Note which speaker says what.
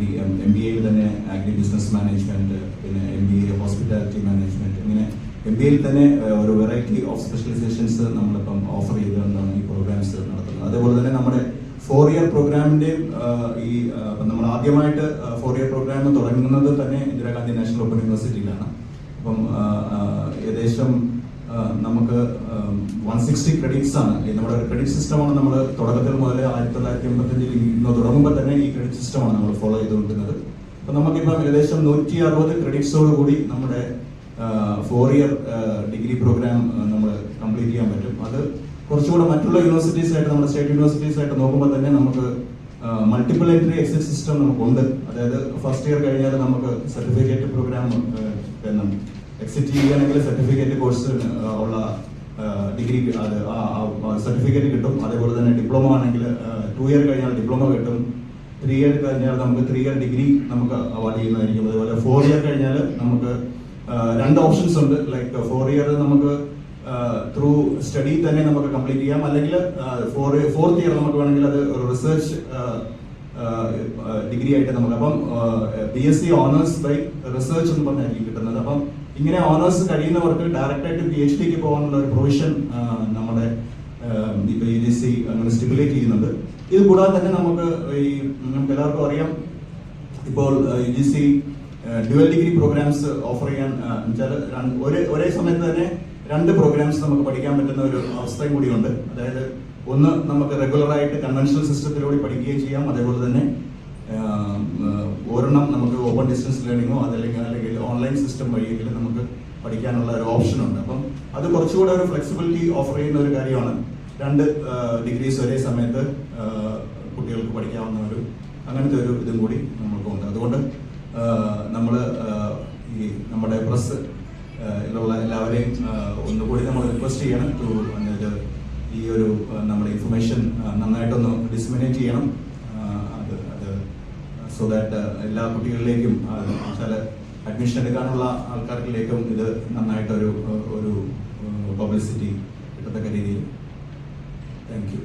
Speaker 1: Agri M B എയിൽ തന്നെ agri business management പിന്നെ M B A hospitality management ഇങ്ങനെ എം ബി എയിൽ തന്നെ ഒരു വെറൈറ്റി ഓഫ് സ്പെഷ്യലൈസേഷൻസ് നമ്മളിപ്പം ഓഫർ ചെയ്തുകൊണ്ടാണ് ഈ പ്രോഗ്രാംസ് നടത്തുന്നത്. അതേപോലെ തന്നെ നമ്മുടെ ഫോർ ഇയർ പ്രോഗ്രാമിന്റെയും ഈ നമ്മൾ ആദ്യമായിട്ട് ഫോർ ഇയർ പ്രോഗ്രാം തുടങ്ങുന്നത് തന്നെ ഇന്ദിരാഗാന്ധി നാഷണൽ ഓപ്പൺ യൂണിവേഴ്സിറ്റിയിലാണ്. അപ്പം ഏകദേശം നമുക്ക് വൺ സിക്സ്റ്റി ക്രെഡിറ്റ്സ് ആണ്. നമ്മുടെ ക്രെഡിറ്റ് സിസ്റ്റമാണ് നമ്മൾ തുടക്കത്തിൽ മുതൽ ആയിരത്തി തൊള്ളായിരത്തി എൺപത്തഞ്ചിൽ തുടങ്ങുമ്പോൾ തന്നെ ഈ ക്രെഡിറ്റ് സിസ്റ്റമാണ് നമ്മൾ ഫോളോ ചെയ്തുകൊണ്ടിരുന്നത്. അപ്പം നമുക്കിപ്പം ഏകദേശം നൂറ്റി അറുപത് ക്രെഡിറ്റ്സോട് കൂടി നമ്മുടെ ഫോർ ഇയർ ഡിഗ്രി പ്രോഗ്രാം നമ്മൾ കംപ്ലീറ്റ് ചെയ്യാൻ പറ്റും. അത് കുറച്ചുകൂടെ മറ്റുള്ള യൂണിവേഴ്സിറ്റീസ് ആയിട്ട് നമ്മുടെ സ്റ്റേറ്റ് യൂണിവേഴ്സിറ്റീസ് ആയിട്ട് നോക്കുമ്പോൾ തന്നെ നമുക്ക് മൾട്ടിപ്പിൾ എൻട്രി എക്സിറ്റ് സിസ്റ്റം നമുക്കുണ്ട് അതായത് ഫസ്റ്റ് ഇയർ കഴിഞ്ഞാൽ നമുക്ക് സർട്ടിഫിക്കറ്റ് പ്രോഗ്രാം എക്സിറ്റ് ചെയ്യുകയാണെങ്കിൽ സർട്ടിഫിക്കറ്റ് കോഴ്സ് ഉള്ള ഡിഗ്രി അത് സർട്ടിഫിക്കറ്റ് കിട്ടും. അതേപോലെ തന്നെ ഡിപ്ലോമ ആണെങ്കിൽ ടു ഇയർ കഴിഞ്ഞാൽ ഡിപ്ലോമ കിട്ടും. ത്രീ ഇയർ കഴിഞ്ഞാൽ നമുക്ക് ത്രീ ഇയർ ഡിഗ്രി നമുക്ക് അവാർഡ് ചെയ്യുന്നതായിരിക്കും. അതുപോലെ ഫോർ ഇയർ കഴിഞ്ഞാൽ നമുക്ക് രണ്ട് ഓപ്ഷൻസ് ഉണ്ട്. ലൈക്ക് ഫോർ ഇയർ നമുക്ക് ത്രൂ സ്റ്റഡി തന്നെ നമുക്ക് കംപ്ലീറ്റ് ചെയ്യാം. അല്ലെങ്കിൽ ഫോർ ഫോർത്ത് ഇയർ നമുക്ക് വേണമെങ്കിൽ അത് റിസർച്ച് ഡിഗ്രി ആയിട്ട് നമുക്ക്. അപ്പം B S C honours by research എന്ന് പറഞ്ഞായിരിക്കും കിട്ടുന്നത്. അപ്പം ഇങ്ങനെ ഓണേഴ്സ് കഴിയുന്നവർക്ക് ഡയറക്റ്റ് ആയിട്ട് പി എച്ച് ഡിക്ക് പോകാനുള്ള ഒരു പ്രൊവിഷൻ നമ്മുടെ ഇപ്പോൾ ജി സി അങ്ങനെ സ്റ്റിമുലേറ്റ് ചെയ്യുന്നുണ്ട്. ഇത് കൂടാതെ തന്നെ നമുക്ക് ഈ നമുക്ക് എല്ലാവർക്കും അറിയാം ഇപ്പോൾ U G C dual degree programs offer ചെയ്യാൻ ആ, ഒരേ ഒരേ സമയത്ത് തന്നെ രണ്ട് പ്രോഗ്രാംസ് നമുക്ക് പഠിക്കാൻ പറ്റുന്ന ഒരു അവസ്ഥയും കൂടിയുണ്ട്. അതായത് ഒന്ന് നമുക്ക് റെഗുലറായിട്ട് കൺവെൻഷണൽ സിസ്റ്റത്തിലൂടെ പഠിക്കുകയും ചെയ്യാം. അതേപോലെ തന്നെ ഡിസ്റ്റൻസ് ലേണിങ്ങോ അതല്ലെങ്കിൽ അല്ലെങ്കിൽ ഓൺലൈൻ സിസ്റ്റം വഴിയെങ്കിലും നമുക്ക് പഠിക്കാനുള്ള ഒരു ഓപ്ഷൻ ഉണ്ട്. അപ്പം അത് കുറച്ചുകൂടെ ഒരു ഫ്ലെക്സിബിലിറ്റി ഓഫർ ചെയ്യുന്ന ഒരു കാര്യമാണ്. രണ്ട് ഡിഗ്രീസ് ഒരേ സമയത്ത് കുട്ടികൾക്ക് പഠിക്കാവുന്ന ഒരു അങ്ങനത്തെ ഒരു ഇതും കൂടി നമ്മൾക്കുണ്ട് അതുകൊണ്ട് നമ്മൾ ഈ നമ്മുടെ പ്രസ് ിലുള്ള എല്ലാവരെയും ഒന്നുകൂടി നമ്മൾ റിക്വസ്റ്റ് ചെയ്യണം ഈ ഒരു നമ്മുടെ ഇൻഫർമേഷൻ നന്നായിട്ടൊന്ന് ഡിസ്മിനേറ്റ് ചെയ്യണം. സോ ദാറ്റ് എല്ലാ കുട്ടികളിലേക്കും വെച്ചാൽ അഡ്മിഷൻ എടുക്കാനുള്ള ആൾക്കാർക്കിലേക്കും ഇത് നന്നായിട്ടൊരു ഒരു പബ്ലിസിറ്റി കിട്ടത്തക്ക രീതിയിൽ. Thank you